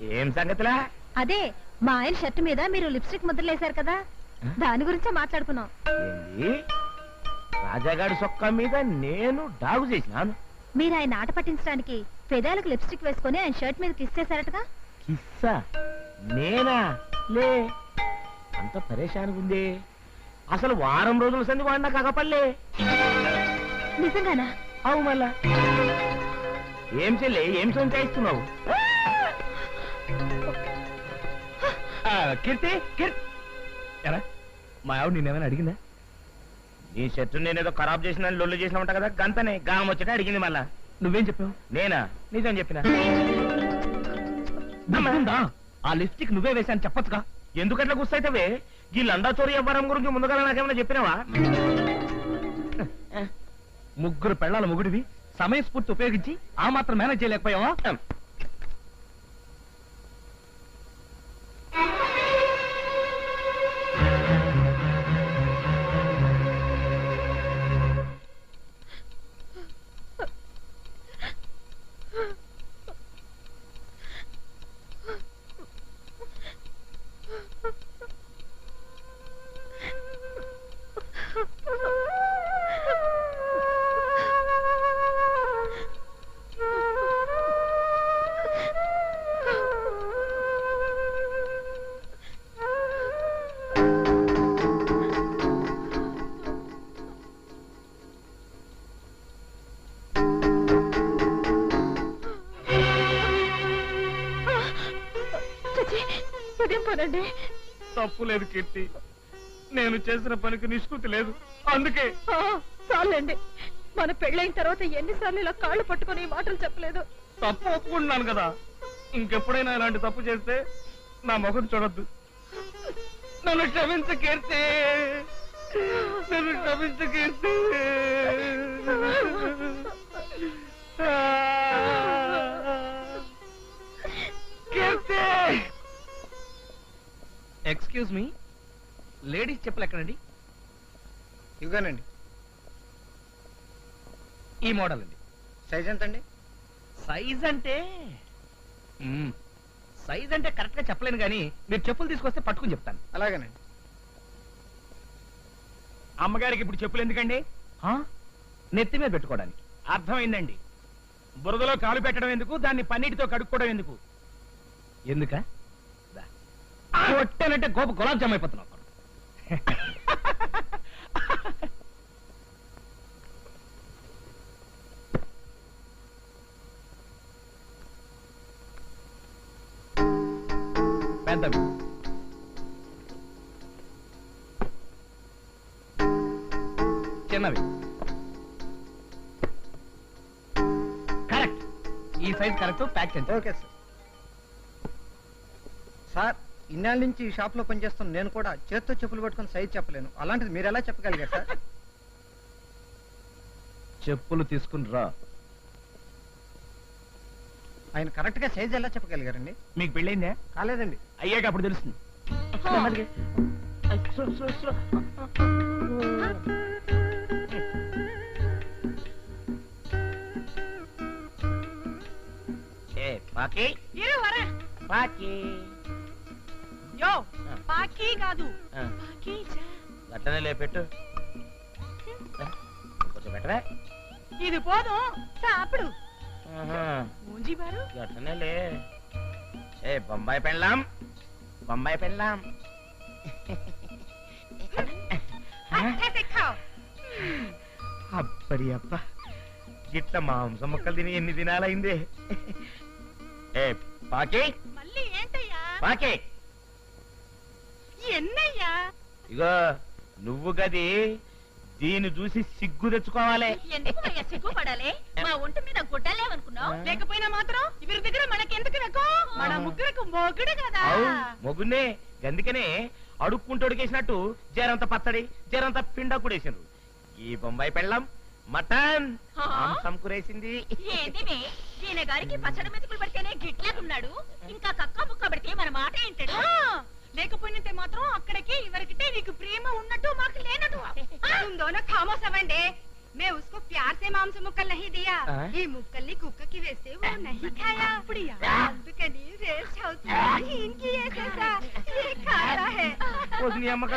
ఏం సంగతిలా? అదే మా ఆయన షర్ట్ మీద మీరు లిప్స్టిక్ ముద్రలు వేశారు కదా దాని గురించే మాట్లాడుకున్నాం. రాజాగాడి సొక్క మీద నేను డాగు చేసినాను. మీరు ఆయన ఆట పట్టించడానికి పెదాలకు లిప్స్టిక్ వేసుకొని ఆయన షర్ట్ మీద కిస్ చేశారటగా? కిస్సా? నేనా? లే అంత పరేషానికి ఉంది అసలు వారం రోజుల సంది వాడినా కాకపల్లే. నిజంగానా? అవు మళ్ళా. ఏం చెల్లి ఏం సొంచాయిస్తున్నావు? కీర్తి కీర్తి ఎరా మా ఆవిడ నేనేమైనా అడిగిందా? నీ షర్టు నేనేదో ఖరాబ్ చేసిన లొల్లు చేసినామంట కదా గంతనే గాం వచ్చేట అడిగింది మళ్ళా. నువ్వేం చెప్పావు? నేనా? నిజం చెప్పినా? ఆ లిప్స్టిక్ నువ్వే వేశాను చెప్పొచ్చుగా. ఎందుకట్లా గుస్తైతవే ఈ లండా చోరీ వ్యవహారం గురించి ముందుగా నాకేమైనా చెప్పినావా? ముగ్గురు పెళ్ళాల ముగుడివి సమయస్ఫూర్తి ఉపయోగించి ఆ మాత్రం మేనేజ్ చేయలేకపోయావా? ఉదయం పనండి తప్పు లేదు కీర్తి. నేను చేసిన పనికి నిష్కృతి లేదు. అందుకే చాలండి. మన పెళ్ళైన తర్వాత ఎన్నిసార్లు ఇలా కాళ్ళు పట్టుకొని ఈ మాటలు చెప్పలేదు. తప్పు ఒప్పుకుంటున్నాను కదా. ఇంకెప్పుడైనా ఇలాంటి తప్పు చేస్తే నా ముఖం చూడొద్దు. నన్ను క్షమించు కీర్తి. నన్ను క్షమించు కీర్తి. కీర్తి ఎక్స్క్యూజ్ మీ. లేడీస్ చెప్పులు ఎక్కడండి? ఇవ్వగానండి ఈ మోడల్ అండి. సైజ్ ఎంత అండి సైజ్ అంటే? మ్మ్. సైజ్ అంటే కరెక్ట్గా చెప్పలేను కానీ మీరు చెప్పులు తీసుకొస్తే పట్టుకుని చెప్తాను. అలాగేనండి. అమ్మగారికి ఇప్పుడు చెప్పులు ఎందుకండి? నెత్తి మీద పెట్టుకోవడానికి. అర్థమైందండి. బురదలో కాలు పెట్టడం ఎందుకు? దాన్ని పన్నీటితో కడుక్కోవడం ఎందుకు? ఎందుక? కొట్టేనంటే గోప గులాబ్ జామ్ అయిపోతున్నావు. పెద్దవి. చిన్నవి. కరెక్ట్. ఈ సైజ్ కరెక్ట్ ప్యాక్ చేయండి. Okay sir. ఇన్నాళ్ళ నుంచి ఈ షాప్లో పనిచేస్తున్న నేను కూడా చేత్తో చెప్పులు పట్టుకొని సైజ్ చెప్పలేను. అలాంటిది మీరు ఎలా చెప్పగలిగారు సార్? చెప్పులు తీసుకుని రా. ఆయన కరెక్ట్గా సైజ్ ఎలా చెప్పగలిగారండి? మీకు పెళ్ళైందా? కాలేదండి. అయ్యాక అప్పుడు తెలుస్తుంది. ఏ పాకి? ఇరు వరా. పాకి. యో. పాకీ కాదు. ఆ, లేపెట్టు. కొంచెం పెట్టవే. ఇది పోదుం సాపుడు ఆహా, మూంజీ బారు. లే. ఏ బొంబాయి పెళ్ళాం. బొంబాయి పెళ్ళాం. ఖావ్ గిట్ల మాంసం ముక్కలు తిని ఎన్ని దినాలైంది. ఏ పాకి. మళ్ళీ ఏంటయ్యా? పాకి. ఇగో నువ్వు గది దీన్ని చూసి సిగ్గు తెచ్చుకోవాలి. ఎందుకు సిగ్గుపడాలి మా ఒంటి మీద గుడ్డలేమనుకున్నావు లేకపోయినా మాత్రం ఇవరి దగ్గర మనకెందుకు వెకో మన ముగ్గురకు మొగుడు కదా. అవు మొగున్నే గందుకనే అడుక్కుంటూ అడిగేసినట్టు జరంత పచ్చడి జరంత పిండ కూడేసిండ్రు ఈ బొంబాయి పెళ్ళం మటన్? మాంసం కూరేసింది ఏంటివి ఈయన గారికి పచ్చడి మెతుకులు పడితేనే గిట్లేకున్నాడు. ఇంకా కక్క ముక్క పడితే మన మాట ఏంటాడు? లేకపోయినంతే మాత్రం అక్కడికి ఇవరికితే నీకు ప్రేమ ఉన్నట్టు మాకు లేనట్టు तुम दोनों खामोश अवंडे मैं उसको प्यार से मांस मुक्कल नहीं दिया ఆ? ఈ ముక్కల్ని కుక్కకి వేస్తే वो नहीं खाया అందుకని వేస్ట్ इनकी ये कैसा ये खा रहा है పోసి నీ అమ్మక